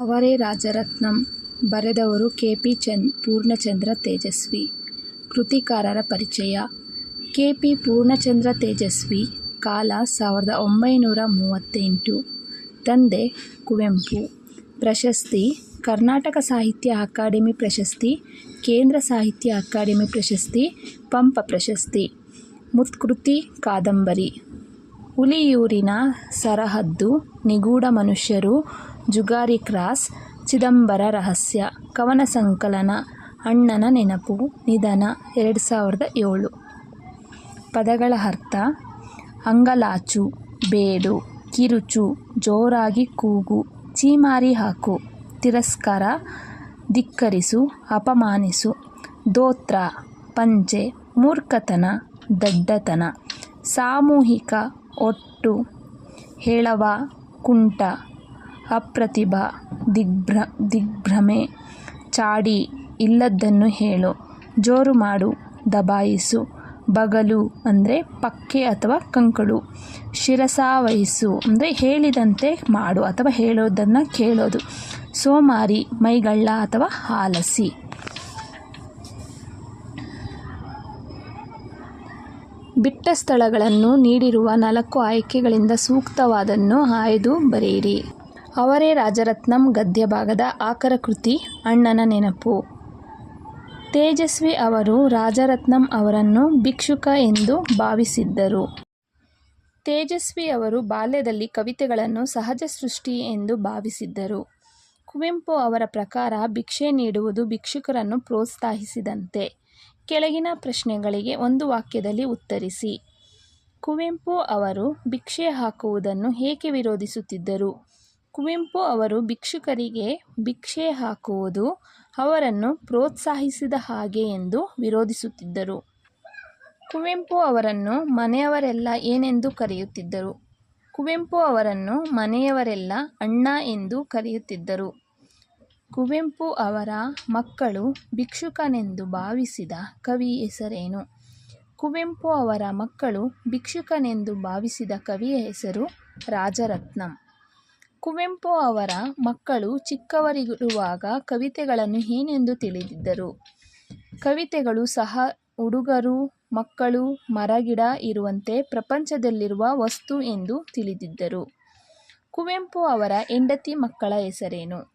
ಅವರೇ ರಾಜರತ್ನಂ. ಬರೆದವರು K. P. Chand Poornachandra Tejaswi. ಕೃತಿಕಾರರ ಪರಿಚಯ. ಕೆ. ಪಿ. ಪೂರ್ಣಚಂದ್ರ ತೇಜಸ್ವಿ, ಕಾಲ ಸಾವಿರದ ಒಂಬೈನೂರ ಮೂವತ್ತೆಂಟು. ತಂದೆ ಕುವೆಂಪು. ಪ್ರಶಸ್ತಿ, ಕರ್ನಾಟಕ ಸಾಹಿತ್ಯ ಅಕಾಡೆಮಿ ಪ್ರಶಸ್ತಿ, ಕೇಂದ್ರ ಸಾಹಿತ್ಯ ಅಕಾಡೆಮಿ ಪ್ರಶಸ್ತಿ, ಪಂಪ ಪ್ರಶಸ್ತಿ. ಮುತ್ಕೃತಿ ಕಾದಂಬರಿ. ಹುಲಿಯೂರಿನ ಸರಹದ್ದು, ನಿಗೂಢ ಮನುಷ್ಯರು, ಜುಗಾರಿ ಕ್ರಾಸ್, ಚಿದಂಬರ ರಹಸ್ಯ, ಕವನ ಸಂಕಲನ, ಅಣ್ಣನ ನೆನಪು, ನಿಧನ, ಎರಡು ಸಾವಿರದ ಏಳು. ಪದಗಳ ಅರ್ಥ, ಅಂಗಲಾಚು, ಬೇಡು, ಕಿರುಚು, ಜೋರಾಗಿ ಕೂಗು, ಚೀಮಾರಿ ಹಾಕು, ತಿರಸ್ಕಾರ, ಧಿಕ್ಕರಿಸು, ಅಪಮಾನಿಸು, ದೋತ್ರ, ಪಂಚೆ, ಮೂರ್ಖತನ, ದಡ್ಡತನ, ಸಾಮೂಹಿಕ ಒಟ್ಟು, ಹೇಳವ, ಕುಂಟ, ಅಪ್ರತಿಭ, ದಿಗ್ಭ್ರ, ದಿಗ್ಭ್ರಮೆ, ಚಾಡಿ, ಇಲ್ಲದ್ದನ್ನು ಹೇಳು. ಜೋರು ಮಾಡು, ದಬಾಯಿಸು, ಬಗಲು ಅಂದರೆ ಪಕ್ಕೆ ಅಥವಾ ಕಂಕಳು. ಶಿರಸಾವಹಿಸು ಅಂದರೆ ಹೇಳಿದಂತೆ ಮಾಡು ಅಥವಾ ಹೇಳೋದನ್ನು ಕೇಳೋದು. ಸೋಮಾರಿ, ಮೈಗಳ್ಳ ಅಥವಾ ಆಲಸಿ ಬಿಟ್ಟ ಸ್ಥಳಗಳನ್ನು ನೀಡಿರುವ ನಾಲ್ಕು ಆಯ್ಕೆಗಳಿಂದ ಸೂಕ್ತವಾದನ್ನು ಆಯ್ದು ಬರೆಯಿರಿ. ಅವರೇ ರಾಜರತ್ನಂ ಗದ್ಯ ಭಾಗದ ಆಕರ ಕೃತಿ, ಅಣ್ಣನ ನೆನಪು. ತೇಜಸ್ವಿ ಅವರು ರಾಜರತ್ನಂ ಅವರನ್ನು ಭಿಕ್ಷುಕ ಎಂದು ಭಾವಿಸಿದ್ದರು. ತೇಜಸ್ವಿ ಅವರು ಬಾಲ್ಯದಲ್ಲಿ ಕವಿತೆಗಳನ್ನು ಸಹಜ ಸೃಷ್ಟಿ ಎಂದು ಭಾವಿಸಿದ್ದರು. ಕುವೆಂಪು ಅವರ ಪ್ರಕಾರ ಭಿಕ್ಷೆ ನೀಡುವುದು ಭಿಕ್ಷುಕರನ್ನು ಪ್ರೋತ್ಸಾಹಿಸಿದಂತೆ. ಕೆಳಗಿನ ಪ್ರಶ್ನೆಗಳಿಗೆ ಒಂದು ವಾಕ್ಯದಲ್ಲಿ ಉತ್ತರಿಸಿ. ಕುವೆಂಪು ಅವರು ಭಿಕ್ಷೆ ಹಾಕುವುದನ್ನು ಏಕೆ ವಿರೋಧಿಸುತ್ತಿದ್ದರು? ಕುವೆಂಪು ಅವರು ಭಿಕ್ಷುಕರಿಗೆ ಭಿಕ್ಷೆ ಹಾಕುವುದು ಅವರನ್ನು ಪ್ರೋತ್ಸಾಹಿಸಿದ ಹಾಗೆ ಎಂದು ವಿರೋಧಿಸುತ್ತಿದ್ದರು. ಕುವೆಂಪು ಅವರನ್ನು ಮನೆಯವರೆಲ್ಲ ಏನೆಂದು ಕರೆಯುತ್ತಿದ್ದರು? ಕುವೆಂಪು ಅವರನ್ನು ಮನೆಯವರೆಲ್ಲ ಅಣ್ಣ ಎಂದು ಕರೆಯುತ್ತಿದ್ದರು. ಕುವೆಂಪು ಅವರ ಮಕ್ಕಳು ಭಿಕ್ಷುಕನೆಂದು ಭಾವಿಸಿದ ಕವಿ ಹೆಸರೇನು? ಕುವೆಂಪು ಅವರ ಮಕ್ಕಳು ಭಿಕ್ಷುಕನೆಂದು ಭಾವಿಸಿದ ಕವಿಯ ಹೆಸರು ರಾಜರತ್ನಂ. ಕುವೆಂಪು ಅವರ ಮಕ್ಕಳು ಚಿಕ್ಕವರಿರುವಾಗ ಕವಿತೆಗಳನ್ನು ಏನೆಂದು ತಿಳಿದಿದ್ದರು? ಕವಿತೆಗಳು ಸಹ ಹುಡುಗರು, ಮಕ್ಕಳು, ಮರಗಿಡ ಇರುವಂತೆ ಪ್ರಪಂಚದಲ್ಲಿರುವ ವಸ್ತು ಎಂದು ತಿಳಿದಿದ್ದರು. ಕುವೆಂಪು ಅವರ ಹೆಂಡತಿ ಮಕ್ಕಳ ಹೆಸರೇನು?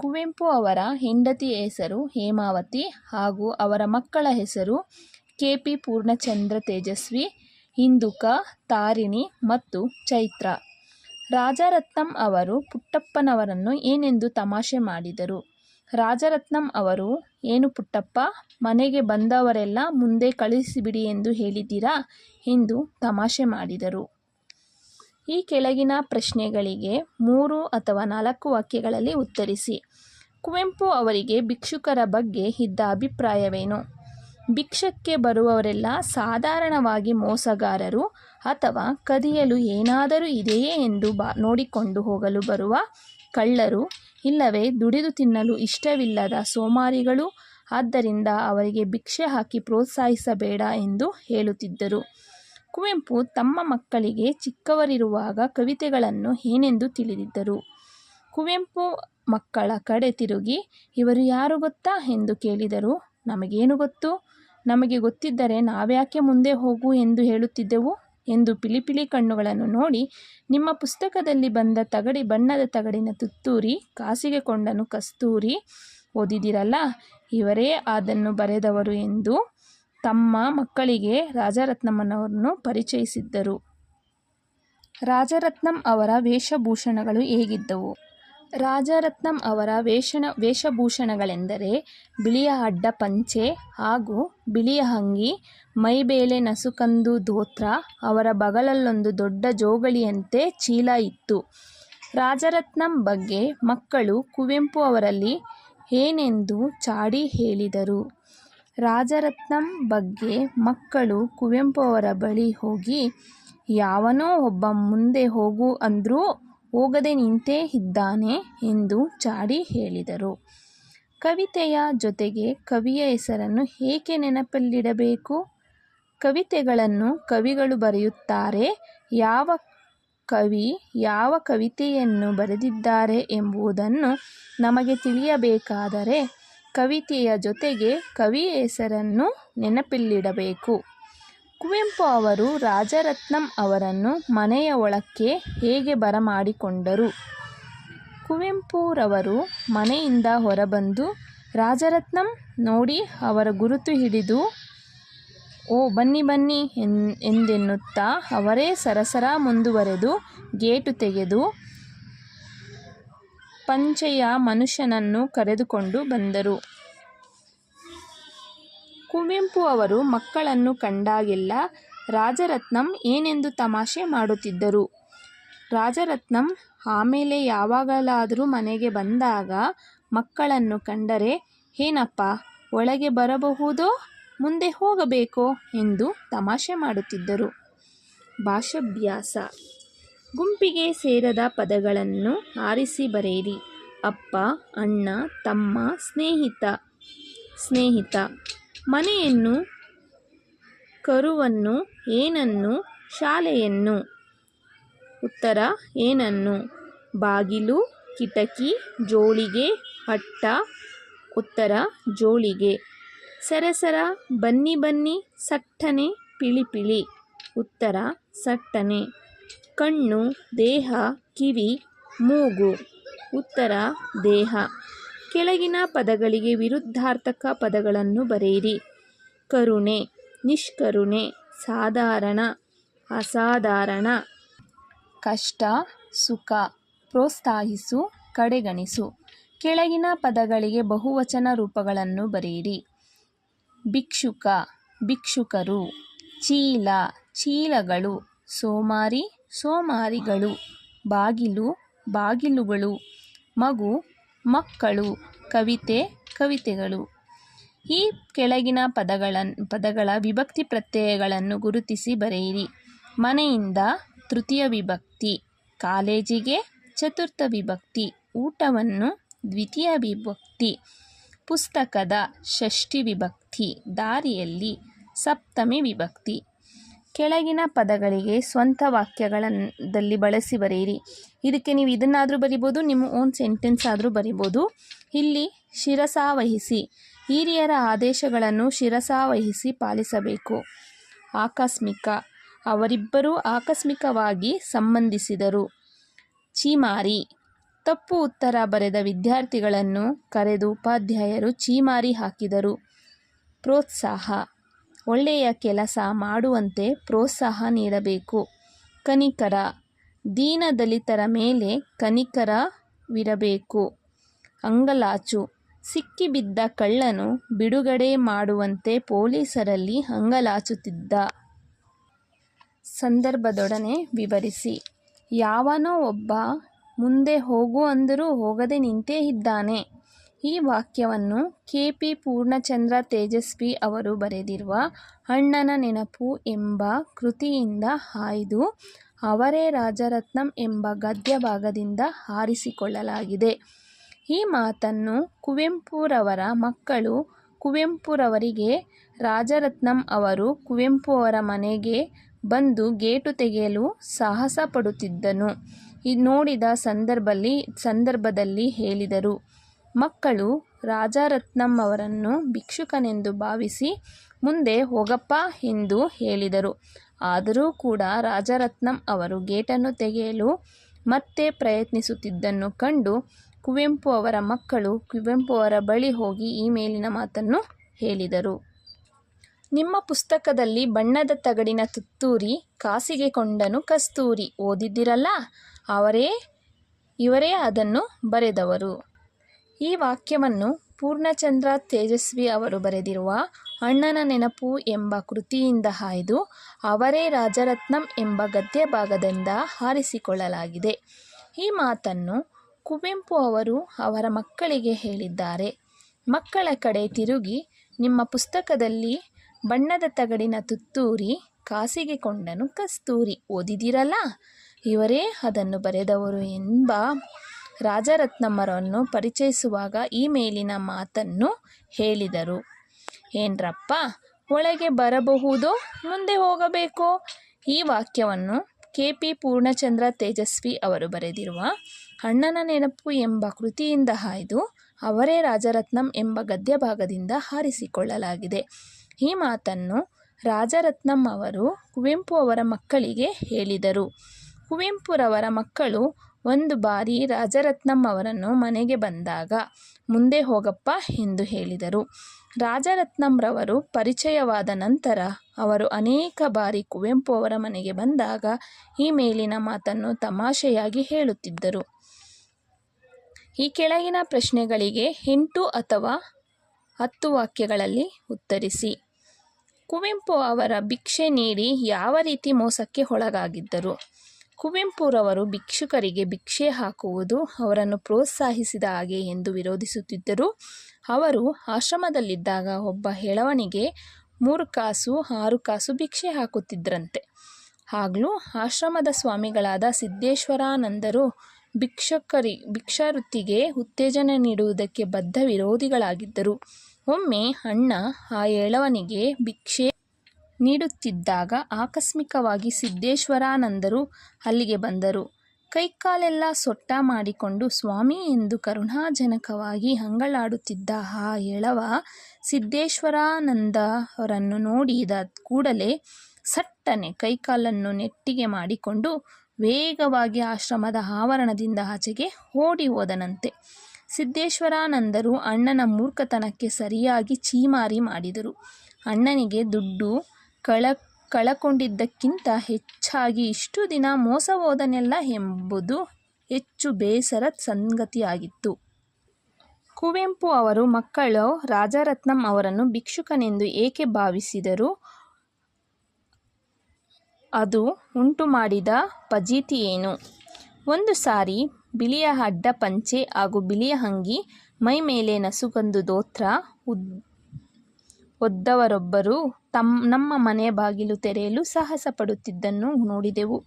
ಕುವೆಂಪು ಅವರ ಹೆಂಡತಿಯ ಹೆಸರು ಹೇಮಾವತಿ ಹಾಗೂ ಅವರ ಮಕ್ಕಳ ಹೆಸರು ಕೆ ಪಿ ಪೂರ್ಣಚಂದ್ರ ತೇಜಸ್ವಿ, ಹಿಂದುಕ ತಾರಿಣಿ ಮತ್ತು ಚೈತ್ರ. ರಾಜರತ್ನಂ ಅವರು ಪುಟ್ಟಪ್ಪನವರನ್ನು ಏನೆಂದು ತಮಾಷೆ ಮಾಡಿದರು? ರಾಜರತ್ನಂ ಅವರು, ಏನು ಪುಟ್ಟಪ್ಪ, ಮನೆಗೆ ಬಂದವರೆಲ್ಲ ಮುಂದೆ ಕಳಿಸಿಬಿಡಿ ಎಂದು ಹೇಳಿದ್ದೀರಾ? ಎಂದು ತಮಾಷೆ ಮಾಡಿದರು. ಈ ಕೆಳಗಿನ ಪ್ರಶ್ನೆಗಳಿಗೆ ಮೂರು ಅಥವಾ ನಾಲ್ಕು ವಾಕ್ಯಗಳಲ್ಲಿ ಉತ್ತರಿಸಿ. ಕುವೆಂಪು ಅವರಿಗೆ ಭಿಕ್ಷುಕರ ಬಗ್ಗೆ ಇದ್ದ ಅಭಿಪ್ರಾಯವೇನು? ಭಿಕ್ಷಕ್ಕೆ ಬರುವವರೆಲ್ಲ ಸಾಧಾರಣವಾಗಿ ಮೋಸಗಾರರು ಅಥವಾ ಕದಿಯಲು ಏನಾದರೂ ಇದೆಯೇ ಎಂದು ಬಾ ನೋಡಿಕೊಂಡು ಹೋಗಲು ಬರುವ ಕಳ್ಳರು ಇಲ್ಲವೇ ದುಡಿದು ತಿನ್ನಲು ಇಷ್ಟವಿಲ್ಲದ ಸೋಮಾರಿಗಳು, ಆದ್ದರಿಂದ ಅವರಿಗೆ ಭಿಕ್ಷೆ ಹಾಕಿ ಪ್ರೋತ್ಸಾಹಿಸಬೇಡ ಎಂದು ಹೇಳುತ್ತಿದ್ದರು. ಕುವೆಂಪು ತಮ್ಮ ಮಕ್ಕಳಿಗೆ ಚಿಕ್ಕವರಿರುವಾಗ ಕವಿತೆಗಳನ್ನು ಏನೆಂದು ತಿಳಿದಿದ್ದರು. ಕುವೆಂಪು ಮಕ್ಕಳ ಕಡೆ ತಿರುಗಿ, ಇವರು ಯಾರು ಗೊತ್ತಾ? ಎಂದು ಕೇಳಿದರು. ನಮಗೇನು ಗೊತ್ತು? ನಮಗೆ ಗೊತ್ತಿದ್ದರೆ ನಾವ್ಯಾಕೆ ಮುಂದೆ ಹೋಗು ಎಂದು ಹೇಳುತ್ತಿದ್ದೆವು? ಎಂದು ಪಿಲಿಪಿಲಿ ಕಣ್ಣುಗಳನ್ನು ನೋಡಿ, ನಿಮ್ಮ ಪುಸ್ತಕದಲ್ಲಿ ಬಂದ ತಗಡಿ ಬಣ್ಣದ ತಗಡಿನ ತುತ್ತೂರಿ, ಕಾಸಿಗೆ ಕೊಂಡನು ಕಸ್ತೂರಿ, ಓದಿದಿರಲ್ಲ? ಇವರೇ ಅದನ್ನು ಬರೆದವರು ಎಂದು ತಮ್ಮ ಮಕ್ಕಳಿಗೆ ರಾಜರತ್ನಮ್ಮನವರನ್ನು ಪರಿಚಯಿಸಿದ್ದರು. ರಾಜರತ್ನಂ ಅವರ ವೇಷಭೂಷಣಗಳು ಹೇಗಿದ್ದವು? ರಾಜರತ್ನಂ ಅವರ ವೇಷಣ, ವೇಷಭೂಷಣಗಳೆಂದರೆ ಬಿಳಿಯ ಅಡ್ಡ ಪಂಚೆ ಹಾಗೂ ಬಿಳಿಯ ಅಂಗಿ ಮೈಬೇಲೆ ನಸುಕಂದು ಧೋತ್ರ, ಅವರ ಬಗಲಲ್ಲೊಂದು ದೊಡ್ಡ ಜೋಗಳಿಯಂತೆ ಚೀಲ ಇತ್ತು. ರಾಜರತ್ನಂ ಬಗ್ಗೆ ಮಕ್ಕಳು ಕುವೆಂಪು ಅವರಲ್ಲಿ ಏನೆಂದು ಚಾಡಿ ಹೇಳಿದರು. ರಾಜರತ್ನಂ ಬಗ್ಗೆ ಮಕ್ಕಳು ಕುವೆಂಪು ಅವರ ಬಳಿ ಹೋಗಿ, ಯಾವನೋ ಒಬ್ಬ ಮುಂದೆ ಹೋಗು ಅಂದರೂ ಹೋಗದೆ ನಿಂತೇ ಇದ್ದಾನೆ ಎಂದು ಚಾಡಿ ಹೇಳಿದರು. ಕವಿತೆಯ ಜೊತೆಗೆ ಕವಿಯ ಹೆಸರನ್ನು ಏಕೆ ನೆನಪಲ್ಲಿಡಬೇಕು? ಕವಿತೆಗಳನ್ನು ಕವಿಗಳು ಬರೆಯುತ್ತಾರೆ. ಯಾವ ಕವಿ ಯಾವ ಕವಿತೆಯನ್ನು ಬರೆದಿದ್ದಾರೆ ಎಂಬುದನ್ನು ನಮಗೆ ತಿಳಿಯಬೇಕಾದರೆ ಕವಿತೆಯ ಜೊತೆಗೆ ಕವಿಯ ಹೆಸರನ್ನು ನೆನಪಿನಲ್ಲಿಡಬೇಕು ಕುವೆಂಪು ಅವರು ರಾಜರತ್ನಂ ಅವರನ್ನು ಮನೆಯ ಒಳಕ್ಕೆ ಹೇಗೆ ಬರಮಾಡಿಕೊಂಡರು? ಕುವೆಂಪುರವರು ಮನೆಯಿಂದ ಹೊರಬಂದು, ರಾಜರತ್ನಂ, ನೋಡಿ ಅವರ ಗುರುತು ಹಿಡಿದು, ಓ ಬನ್ನಿ ಬನ್ನಿ ಎನ್, ಎಂದೆನ್ನುತ್ತಾ ಅವರೇ ಸರಸರ ಮುಂದುವರೆದು ಗೇಟು ತೆಗೆದು, ಪಂಚೆಯ ಮನುಷ್ಯನನ್ನು ಕರೆದುಕೊಂಡು ಬಂದರು. ಕುವೆಂಪು ಅವರು ಮಕ್ಕಳನ್ನು ಕಂಡಾಗೆಲ್ಲ ರಾಜರತ್ನಂ ಏನೆಂದು ತಮಾಷೆ ಮಾಡುತ್ತಿದ್ದರು. ರಾಜರತ್ನಂ ಆಮೇಲೆ ಯಾವಾಗಲಾದರೂ ಮನೆಗೆ ಬಂದಾಗ ಮಕ್ಕಳನ್ನು ಕಂಡರೆ, ಏನಪ್ಪ, ಒಳಗೆ ಬರಬಹುದೋ, ಮುಂದೆ ಹೋಗಬೇಕೋ? ಎಂದು ತಮಾಷೆ ಮಾಡುತ್ತಿದ್ದರು. ಭಾಷಾಭ್ಯಾಸ ಗುಂಪಿಗೆ ಸೇರದ ಪದಗಳನ್ನು ಆರಿಸಿ ಬರೆಯಿರಿ. ಅಪ್ಪ, ಅಣ್ಣ, ತಮ್ಮ, ಸ್ನೇಹಿತ. ಸ್ನೇಹಿತ. ಮನೆಯನ್ನು, ಕರುವನ್ನು, ಏನನ್ನು, ಶಾಲೆಯನ್ನು. ಉತ್ತರ, ಏನನ್ನು? ಬಾಗಿಲು, ಕಿಟಕಿ, ಜೋಳಿಗೆ ಹಟ್ಟ ಉತ್ತರ, ಜೋಳಿಗೆ. ಸರಸರ, ಬನ್ನಿ ಬನ್ನಿ, ಸಟ್ಟನೆ ಪಿಳಿಪಿಳಿ ಪಿಳಿ. ಉತ್ತರ, ಸಟ್ಟನೆ. ಕಣ್ಣು, ದೇಹ, ಕಿವಿ, ಮೂಗು. ಉತ್ತರ, ದೇಹ. ಕೆಳಗಿನ ಪದಗಳಿಗೆ ವಿರುದ್ಧಾರ್ಥಕ ಪದಗಳನ್ನು ಬರೆಯಿರಿ. ಕರುಣೆ, ನಿಷ್ಕರುಣೆ, ಸಾಧಾರಣ, ಅಸಾಧಾರಣ. ಕಷ್ಟ, ಸುಖ, ಪ್ರೋತ್ಸಾಹಿಸು, ಕಡೆಗಣಿಸು. ಕೆಳಗಿನ ಪದಗಳಿಗೆ ಬಹುವಚನ ರೂಪಗಳನ್ನು ಬರೆಯಿರಿ. ಭಿಕ್ಷುಕ, ಭಿಕ್ಷುಕರು. ಚೀಲ, ಚೀಲಗಳು. ಸೋಮಾರಿ, ಸೋಮಾರಿಗಳು. ಬಾಗಿಲು, ಬಾಗಿಲುಗಳು. ಮಗು ಮಕ್ಕಳು, ಕವಿತೆ, ಕವಿತೆಗಳು. ಈ ಕೆಳಗಿನ ಪದಗಳ ಪದಗಳ ವಿಭಕ್ತಿ ಪ್ರತ್ಯಯಗಳನ್ನು ಗುರುತಿಸಿ ಬರೆಯಿರಿ. ಮನೆಯಿಂದ ತೃತೀಯ ವಿಭಕ್ತಿ, ಕಾಲೇಜಿಗೆ ಚತುರ್ಥ ವಿಭಕ್ತಿ, ಊಟವನ್ನು ದ್ವಿತೀಯ ವಿಭಕ್ತಿ, ಪುಸ್ತಕದ ಷಷ್ಠಿ ವಿಭಕ್ತಿ, ದಾರಿಯಲ್ಲಿ ಸಪ್ತಮಿ ವಿಭಕ್ತಿ ಕೆಳಗಿನ ಪದಗಳಿಗೆ ಸ್ವಂತ ವಾಕ್ಯಗಳಲ್ಲಿ ಬಳಸಿ ಬರೆಯಿರಿ. ಇದಕ್ಕೆ ನೀವು ಇದನ್ನಾದರೂ ಬರಿಬೋದು, ನಿಮ್ಮ ಓನ್ ಸೆಂಟೆನ್ಸ್ ಆದರೂ ಬರಿಬೋದು. ಇಲ್ಲಿ ಶಿರಸಾವಹಿಸಿ ಹಿರಿಯರ ಆದೇಶಗಳನ್ನು ಶಿರಸಾವಹಿಸಿ ಪಾಲಿಸಬೇಕು. ಆಕಸ್ಮಿಕ. ಅವರಿಬ್ಬರೂ ಆಕಸ್ಮಿಕವಾಗಿ ಸಂಬಂಧಿಸಿದರು. ಚೀಮಾರಿ. ತಪ್ಪು ಉತ್ತರ ಬರೆದ ವಿದ್ಯಾರ್ಥಿಗಳನ್ನು ಕರೆದು ಉಪಾಧ್ಯಾಯರು ಚೀಮಾರಿ ಹಾಕಿದರು. ಪ್ರೋತ್ಸಾಹ. ಒಳ್ಳೆಯ ಕೆಲಸ ಮಾಡುವಂತೆ ಪ್ರೋತ್ಸಾಹ ನೀಡಬೇಕು. ಕನಿಕರ ದೀನ ದಲಿತರ ಮೇಲೆ ಕನಿಕರವಿರಬೇಕು ಅಂಗಲಾಚು ಸಿಕ್ಕಿಬಿದ್ದ ಕಳ್ಳನು ಬಿಡುಗಡೆ ಮಾಡುವಂತೆ ಪೊಲೀಸರಲ್ಲಿ ಅಂಗಲಾಚುತ್ತಿದ್ದ ಸಂದರ್ಭದೊಡನೆ ವಿವರಿಸಿ. ಯಾವನೋ ಒಬ್ಬ ಮುಂದೆ ಹೋಗು ಅಂದರೂ ಹೋಗದೆ ನಿಂತೇ ಇದ್ದಾನೆ. ಈ ವಾಕ್ಯವನ್ನು ಕೆ. ಪಿ. ಪೂರ್ಣಚಂದ್ರ ತೇಜಸ್ವಿ ಅವರು ಬರೆದಿರುವ ಅಣ್ಣನ ನೆನಪು ಎಂಬ ಕೃತಿಯಿಂದ ಹಾಯ್ದು ಅವರೇ ರಾಜರತ್ನಂ ಎಂಬ ಗದ್ಯ ಭಾಗದಿಂದ ಹಾರಿಸಿಕೊಳ್ಳಲಾಗಿದೆ. ಈ ಮಾತನ್ನು ಕುವೆಂಪುರವರ ಮಕ್ಕಳು ಕುವೆಂಪುರವರಿಗೆ ರಾಜರತ್ನಂ ಅವರು ಕುವೆಂಪು ಅವರ ಮನೆಗೆ ಬಂದು ಗೇಟು ತೆಗೆಯಲು ಸಾಹಸ ಪಡುತ್ತಿದ್ದನು. ನೋಡಿದ ಸಂದರ್ಭದಲ್ಲಿ ಸಂದರ್ಭದಲ್ಲಿ ಹೇಳಿದರು. ಮಕ್ಕಳು ರಾಜರತ್ನಂ ಅವರನ್ನು ಭಿಕ್ಷುಕನೆಂದು ಭಾವಿಸಿ ಮುಂದೆ ಹೋಗಪ್ಪ ಎಂದು ಹೇಳಿದರು. ಆದರೂ ಕೂಡ ರಾಜರತ್ನಂ ಅವರು ಗೇಟನ್ನು ತೆಗೆಯಲು ಮತ್ತೆ ಪ್ರಯತ್ನಿಸುತ್ತಿದ್ದನ್ನು ಕಂಡು ಕುವೆಂಪು ಅವರ ಮಕ್ಕಳು ಕುವೆಂಪು ಅವರ ಬಳಿ ಹೋಗಿ ಈ ಮೇಲಿನ ಮಾತನ್ನು ಹೇಳಿದರು. ನಿಮ್ಮ ಪುಸ್ತಕದಲ್ಲಿ ಬಣ್ಣದ ತಗಡಿನ ತುತ್ತೂರಿ, ಕಾಸಿಗೆ ಕೊಂಡನು ಕಸ್ತೂರಿ ಓದಿದ್ದಿರಲ್ಲ? ಅವರೇ? ಇವರೇ ಅದನ್ನು ಬರೆದವರು. ಈ ವಾಕ್ಯವನ್ನು ಪೂರ್ಣಚಂದ್ರ ತೇಜಸ್ವಿ ಅವರು ಬರೆದಿರುವ ಅಣ್ಣನ ನೆನಪು ಎಂಬ ಕೃತಿಯಿಂದ ಹಾಯ್ದು ಅವರೇ ರಾಜರತ್ನಂ ಎಂಬ ಗದ್ಯ ಭಾಗದಿಂದ ಹಾರಿಸಿಕೊಳ್ಳಲಾಗಿದೆ. ಈ ಮಾತನ್ನು ಕುವೆಂಪು ಅವರು ಅವರ ಮಕ್ಕಳಿಗೆ ಹೇಳಿದ್ದಾರೆ. ಮಕ್ಕಳ ಕಡೆ ತಿರುಗಿ ನಿಮ್ಮ ಪುಸ್ತಕದಲ್ಲಿ ಬಣ್ಣದ ತಗಡಿನ ತುತ್ತೂರಿ, ಕಾಸಿಗೆ ಕೊಂಡನು ಕಸ್ತೂರಿ ಓದಿದಿರಲ್ಲ? ಇವರೇ ಅದನ್ನು ಬರೆದವರು ಎಂಬ ರಾಜರತ್ನಮ್ಮರನ್ನು ಪರಿಚಯಿಸುವಾಗ ಈ ಮೇಲಿನ ಮಾತನ್ನು ಹೇಳಿದರು. ಏನ್ರಪ್ಪ, ಒಳಗೆ ಬರಬಹುದೋ, ಮುಂದೆ ಹೋಗಬೇಕೋ? ಈ ವಾಕ್ಯವನ್ನು ಕೆ. ಪಿ. ಪೂರ್ಣಚಂದ್ರ ತೇಜಸ್ವಿ ಅವರು ಬರೆದಿರುವ ಅಣ್ಣನ ನೆನಪು ಎಂಬ ಕೃತಿಯಿಂದ ಹಾಯ್ದು ಅವರೇ ರಾಜರತ್ನಂ ಎಂಬ ಗದ್ಯ ಭಾಗದಿಂದ ಹಾರಿಸಿಕೊಳ್ಳಲಾಗಿದೆ. ಈ ಮಾತನ್ನು ರಾಜರತ್ನಂ ಅವರು ಕುವೆಂಪು ಅವರ ಮಕ್ಕಳಿಗೆ ಹೇಳಿದರು. ಕುವೆಂಪುರವರ ಮಕ್ಕಳು ಒಂದು ಬಾರಿ ರಾಜರತ್ನಂ ಅವರನ್ನು ಮನೆಗೆ ಬಂದಾಗ ಮುಂದೆ ಹೋಗಪ್ಪ ಎಂದು ಹೇಳಿದರು. ರಾಜರತ್ನಂರವರು ಪರಿಚಯವಾದ ನಂತರ ಅವರು ಅನೇಕ ಬಾರಿ ಕುವೆಂಪು ಅವರ ಮನೆಗೆ ಬಂದಾಗ ಈ ಮೇಲಿನ ಮಾತನ್ನು ತಮಾಷೆಯಾಗಿ ಹೇಳುತ್ತಿದ್ದರು. ಈ ಕೆಳಗಿನ ಪ್ರಶ್ನೆಗಳಿಗೆ ಎಂಟು ಅಥವಾ ಹತ್ತು ವಾಕ್ಯಗಳಲ್ಲಿ ಉತ್ತರಿಸಿ. ಕುವೆಂಪು ಅವರ ಭಿಕ್ಷೆ ನೀಡಿ ಯಾವ ರೀತಿ ಮೋಸಕ್ಕೆ ಒಳಗಾಗಿದ್ದರು? ಕುವೆಂಪುರವರು ಭಿಕ್ಷುಕರಿಗೆ ಭಿಕ್ಷೆ ಹಾಕುವುದು ಅವರನ್ನು ಪ್ರೋತ್ಸಾಹಿಸಿದ ಹಾಗೆ ಎಂದು ವಿರೋಧಿಸುತ್ತಿದ್ದರು. ಅವರು ಆಶ್ರಮದಲ್ಲಿದ್ದಾಗ ಒಬ್ಬ ಹೆಳವನಿಗೆ ಮೂರು ಕಾಸು, ಆರು ಕಾಸು ಭಿಕ್ಷೆ ಹಾಕುತ್ತಿದ್ದರಂತೆ ಆಗಲೂ ಆಶ್ರಮದ ಸ್ವಾಮಿಗಳಾದ ಸಿದ್ದೇಶ್ವರಾನಂದರು ಭಿಕ್ಷುಕರಿ, ಭಿಕ್ಷಾವೃತ್ತಿಗೆ ಉತ್ತೇಜನ ನೀಡುವುದಕ್ಕೆ ಬದ್ಧ ವಿರೋಧಿಗಳಾಗಿದ್ದರು. ಒಮ್ಮೆ ಅಣ್ಣ ಆ ಎಳವನಿಗೆ ಭಿಕ್ಷೆ ನೀಡುತ್ತಿದ್ದಾಗ ಆಕಸ್ಮಿಕವಾಗಿ ಸಿದ್ದೇಶ್ವರಾನಂದರು ಅಲ್ಲಿಗೆ ಬಂದರು. ಕೈಕಾಲೆಲ್ಲ ಸೊಟ್ಟ ಮಾಡಿಕೊಂಡು, ಸ್ವಾಮಿ ಎಂದು ಕರುಣಾಜನಕವಾಗಿ ಹಂಗಳಾಡುತ್ತಿದ್ದ ಆ ಎಳವ ಸಿದ್ದೇಶ್ವರಾನಂದರನ್ನು ನೋಡಿದ ಕೂಡಲೇ ಸಟ್ಟನೆ ಕೈಕಾಲನ್ನು ನೆಟ್ಟಿಗೆ ಮಾಡಿಕೊಂಡು ವೇಗವಾಗಿ ಆಶ್ರಮದ ಆವರಣದಿಂದ ಆಚೆಗೆ ಓಡಿ ಹೋದನಂತೆ. ಸಿದ್ದೇಶ್ವರಾನಂದರು ಅಣ್ಣನ ಮೂರ್ಖತನಕ್ಕೆ ಸರಿಯಾಗಿ ಛೀಮಾರಿ ಮಾಡಿದರು. ಅಣ್ಣನಿಗೆ ದುಡ್ಡು ಕಳ, ಕಳಕೊಂಡಿದ್ದಕ್ಕಿಂತ ಹೆಚ್ಚಾಗಿ ಇಷ್ಟು ದಿನ ಮೋಸ ಹೋದನೆಲ್ಲ ಎಂಬುದು ಹೆಚ್ಚು ಬೇಸರ ಸಂಗತಿಯಾಗಿತ್ತು. ಕುವೆಂಪು ಅವರು ಮಕ್ಕಳು ರಾಜರತ್ನಂ ಅವರನ್ನು ಭಿಕ್ಷುಕನೆಂದು ಏಕೆ ಭಾವಿಸಿದರು? ಅದು ಉಂಟುಮಾಡಿದ ಫಜೀತಿ ಏನು? ಒಂದು ಸಾರಿ ಬಿಳಿಯ ಅಡ್ಡ ಪಂಚೆ ಹಾಗೂ ಬಿಳಿಯ ಅಂಗಿ ಮೈಮೇಲೆ ನಸುಗಂದು ದೋತ್ರ ಉದ್, ಒದ್ದವರೊಬ್ಬರು ತಮ್, ನಮ್ಮ ಮನೆ ಬಾಗಿಲು ತೆರೆಯಲು ಸಾಹಸ ಪಡುತ್ತಿದ್ದನ್ನು ನೋಡಿದೆವು.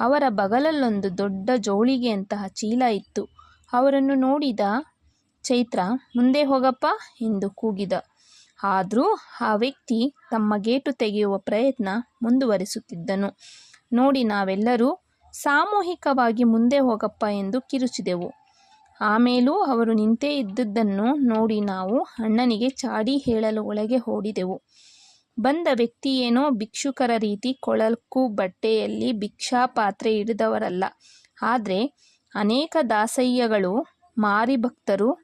ಅವರ ಬಗಲಲ್ಲೊಂದು ದೊಡ್ಡ ಜೋಳಿಗೆಯಂತಹ ಚೀಲ ಇತ್ತು. ಅವರನ್ನು ನೋಡಿದ ಚೈತ್ರ, ಮುಂದೆ ಹೋಗಪ್ಪ ಎಂದು ಕೂಗಿದ. ಆದರೂ ಆ ವ್ಯಕ್ತಿ ತಮ್ಮ ಗೇಟು ತೆಗೆಯುವ ಪ್ರಯತ್ನ ಮುಂದುವರಿಸುತ್ತಿದ್ದನು. ನೋಡಿ ನಾವೆಲ್ಲರೂ ಸಾಮೂಹಿಕವಾಗಿ ಮುಂದೆ ಹೋಗಪ್ಪ ಎಂದು ಕಿರುಚಿದೆವು. ಆಮೇಲೂ ಅವರು ನಿಂತೇ ಇದ್ದುದನ್ನು ನೋಡಿ ನಾವು ಅಣ್ಣನಿಗೆ ಚಾಡಿ ಹೇಳಲು ಒಳಗೆ ಓಡಿದೆವು ಬಂದ ವ್ಯಕ್ತಿಯೇನೋ ಭಿಕ್ಷುಕರ ರೀತಿ ಕೊಳಕು ಬಟ್ಟೆಯಲ್ಲಿ ಭಿಕ್ಷಾ ಪಾತ್ರೆ ಹಿಡಿದವರಲ್ಲ ಆದರೆ ಅನೇಕ ದಾಸಯ್ಯಗಳು ಮಾರಿ ಭಕ್ತರು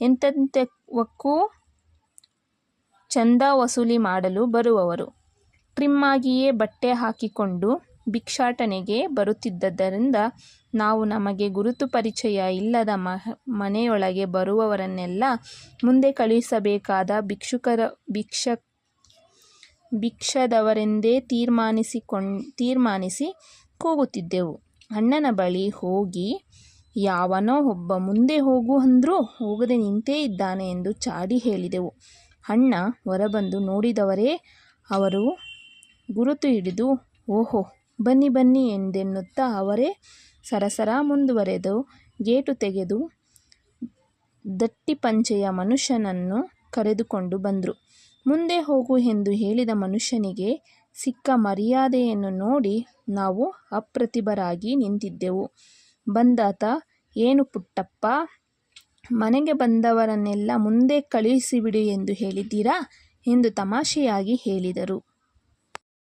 ಎಂತೆಂಥವಕ್ಕೂ ಚಂದ ವಸೂಲಿ ಮಾಡಲು ಬರುವವರು. ಟ್ರಿಮ್ಮಾಗಿಯೇ ಬಟ್ಟೆ ಹಾಕಿಕೊಂಡು ಭಿಕ್ಷಾಟನೆಗೆ ಬರುತ್ತಿದ್ದರಿಂದ ನಾವು ನಮಗೆ ಗುರುತು ಪರಿಚಯ ಇಲ್ಲದ ಮನೆಯೊಳಗೆ ಬರುವವರನ್ನೆಲ್ಲ ಮುಂದೆ ಕಳುಹಿಸಬೇಕಾದ ಭಿಕ್ಷುಕರ ಭಿಕ್ಷ ಭಿಕ್ಷದವರೆಂದೇ ತೀರ್ಮಾನಿಸಿಕೊಂ ತೀರ್ಮಾನಿಸಿ ಕೂಗುತ್ತಿದ್ದೆವು. ಅಣ್ಣನ ಬಳಿ ಹೋಗಿ, ಯಾವನೋ ಒಬ್ಬ ಮುಂದೆ ಹೋಗು ಅಂದರೂ ಹೋಗದೆ ನಿಂತೇ ಇದ್ದಾನೆ ಎಂದು ಚಾಡಿ ಹೇಳಿದೆವು. ಅಣ್ಣ ಹೊರಬಂದು ನೋಡಿದವರೇ, ಅವರು ಗುರುತು ಹಿಡಿದು, ಓಹೋ, ಬನ್ನಿ ಬನ್ನಿ ಎಂದೆನ್ನುತ್ತಾ ಅವರೇ ಸರಸರ ಮುಂದುವರೆದು ಗೇಟು ತೆಗೆದು ದಟ್ಟಿಪಂಚೆಯ ಮನುಷ್ಯನನ್ನು ಕರೆದುಕೊಂಡು ಬಂದರು. ಮುಂದೆ ಹೋಗು ಎಂದು ಹೇಳಿದ ಮನುಷ್ಯನಿಗೆ ಸಿಕ್ಕ ಮರ್ಯಾದೆಯನ್ನು ನೋಡಿ ನಾವು ಅಪ್ರತಿಭರಾಗಿ ನಿಂತಿದ್ದೆವು. ಬಂದಾತ, ಏನು ಪುಟ್ಟಪ್ಪ, ಮನೆಗೆ ಬಂದವರನ್ನೆಲ್ಲ ಮುಂದೆ ಕಳುಹಿಸಿಬಿಡು ಎಂದು ಹೇಳಿದ್ದೀರಾ? ಎಂದು ತಮಾಷೆಯಾಗಿ ಹೇಳಿದರು.